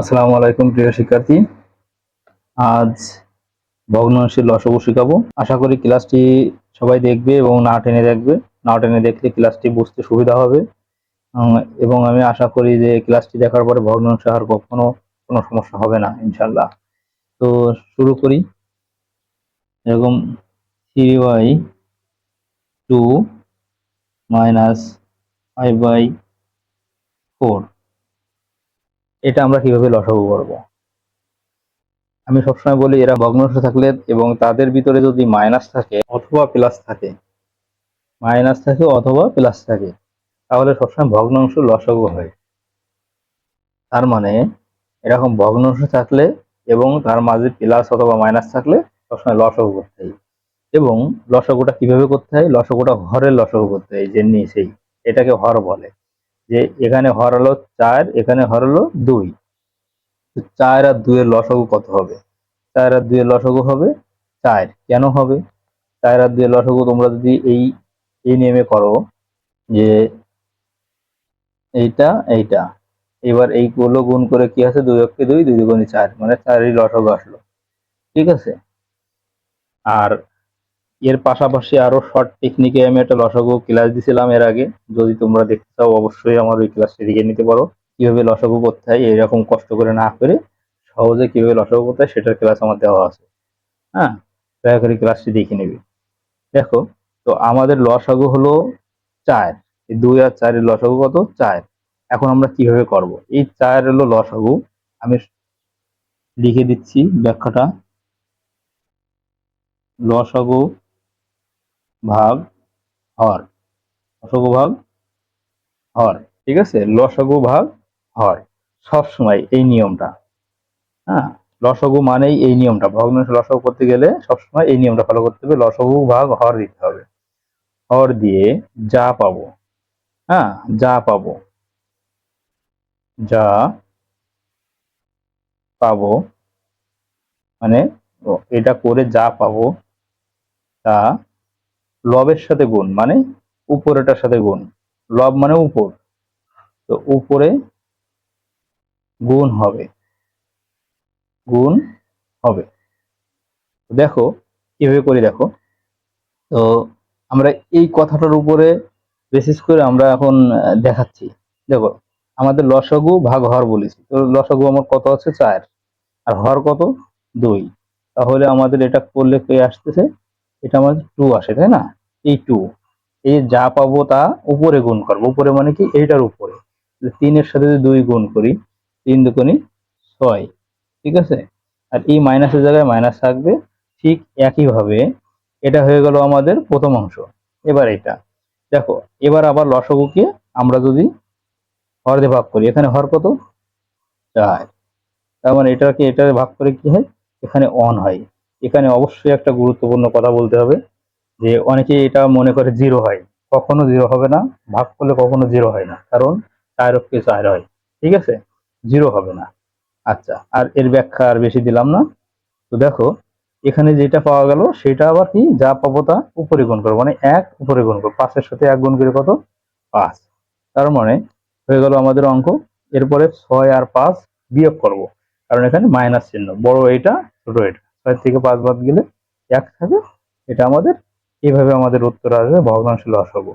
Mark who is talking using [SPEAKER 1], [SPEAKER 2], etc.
[SPEAKER 1] আসসালামু আলাইকুম প্রিয় শিক্ষার্থী। আজ ভগ্নাংশের লসগু শেখাবো। আশা করি ক্লাসটি সবাই দেখবে এবং না টেনে দেখবে। না টেনে দেখলে ক্লাসটি বুঝতে সুবিধা হবে। এবং আমি আশা করি যে ক্লাসটি দেখার পরে ভগ্নাংশ আর কখনো কোনো সমস্যা হবে না ইনশাল্লাহ তো শুরু করি। এরকম three by two minus five by four এটা আমরা কীভাবে লসাগু করব? আমি সবসময় বলি, এরা ভগ্নাংশ থাকলে এবং তাদের ভিতরে যদি মাইনাস থাকে অথবা প্লাস থাকে, মাইনাস থাকে অথবা প্লাস থাকে, তাহলে সবসময় ভগ্নাংশ লসাগু হয়। তার মানে এরকম ভগ্নাংশ থাকলে এবং তার মাঝে প্লাস অথবা মাইনাস থাকলে সবসময় লসাগু করতে হয়। এবং লসাগুটা কীভাবে করতে হয়? লসাগুটা হরের লসাগু করতে হয়, যে নিচেই। এটাকে হর বলে। যে এখানে হর হলো চার, এখানে হর হলো দুই। চার আর দুইয়ের লসাগু কত হবে? চার আর দুইয়ের লসাগু হবে চার। কেন হবে? চার আর দুইয়ের লসাগু তোমরা যদি এই এই নিয়মে করো যে এইটা এইটা। এবার এইগুলো গুণ করে কি আছে? দুই অক্ষে দুই দুই দুগুণে চার। মানে চারই লসাগু আসলো। ঠিক আছে? আর এর পাশাপাশি আরও শর্ট টেকনিকে আমি একটা লসাগু ক্লাস দিছিলাম এর আগে। যদি তোমরা দেখতে চাও, অবশ্যই আমার ওই ক্লাসটি দেখে নিতে পারো। কীভাবে লসাগু করতে হয়, এরকম কষ্ট করে না করে সহজে কীভাবে লসাগু করতে হয়, সেটার ক্লাস আমার দেওয়া আছে। হ্যাঁ দয়া করে ক্লাসটি দেখে নেবে। দেখো, তো আমাদের লসাগু হলো চার। দুই আর চারের লসাগু কত? চার। এখন আমরা কীভাবে করব? এই চার হলো লসাগু। আমি লিখে দিচ্ছি ব্যাখ্যাটা। লসাগু ভাগ হর। লসাগু ভাগ হর, ঠিক আছে? লসাগু ভাগ হর, সব সময় এই নিয়মটা। হ্যাঁ? লসাগু মানেই এই নিয়মটা। ভগ্নাংশ লসাগু করতে গেলে সবসময় এই নিয়মটা ফলো করতে হবে। লসাগু ভাগ হর দিতে হবে। হর দিয়ে যা পাবো। হ্যাঁ? যা পাবো। যা পাবো। মানে এটা করে যা পাবো, তা লবের সাথে গুণ মানে উপরেটার সাথে গুণ। লব মানে উপর। তো উপরে গুণ হবে। গুণ হবে। দেখো, এভাবে করি দেখো। তো আমরা এই কথাটার উপরে বেসিস করে আমরা এখন দেখাচ্ছি। দেখো, আমাদের লসাগু ভাগ হর বলেছি। তো লসাগু আমার কত আছে? চার। আর হর কত? দুই। তাহলে আমাদের এটা করলে কে আসতেছে এটা আমাদের টু আসে, তাই না? এই টু এই যা পাবো তা উপরে গুণ করব। উপরে মানে কি? এইটার উপরে। তিনের সাথে যদি দুই গুণ করি, তিন দুগুণি ছয়, ঠিক আছে? আর এই মাইনাসের জায়গায় মাইনাস থাকবে, ঠিক একইভাবে এটা হয়ে গেল আমাদের প্রথম অংশ। এবার এটা। দেখো, এবার আবার লসগুকে আমরা যদি হর দিয়ে ভাগ করি, এখানে হর কত? চার। তার মানে এটাকে এটা ভাগ করে কি হয়? এখানে অন হয়। এখানে অবশ্যই একটা গুরুত্বপূর্ণ কথা বলতে হবে যে অনেকে এটা মনে করে জিরো হয়। কখনো জিরো হবে না, ভাগ করলে কখনো জিরো হয় না, কারণ চার অক্ষে চার হয়, ঠিক আছে? জিরো হবে না। আচ্ছা আর এর ব্যাখ্যা আর বেশি দিলাম না। তো দেখো, এখানে যেটা পাওয়া গেল, সেটা আবার কি? যা পাবো তা উপরে গুণ করব মানে এক উপরে গুণ করব। পাঁচের সাথে এক গুণ করে কত? পাঁচ। তার মানে হয়ে গেল আমাদের অঙ্ক। এরপরে ছয় আর পাঁচ বিয়োগ করব, কারণ এখানে মাইনাস চিহ্ন। বড় এটা, ছোট এটা। ছয় থেকে পাঁচ বাদ গেলে এক থাকে এটা আমাদের, এভাবে আমাদের উত্তর আসবে ভগ্নাংশ লসাগু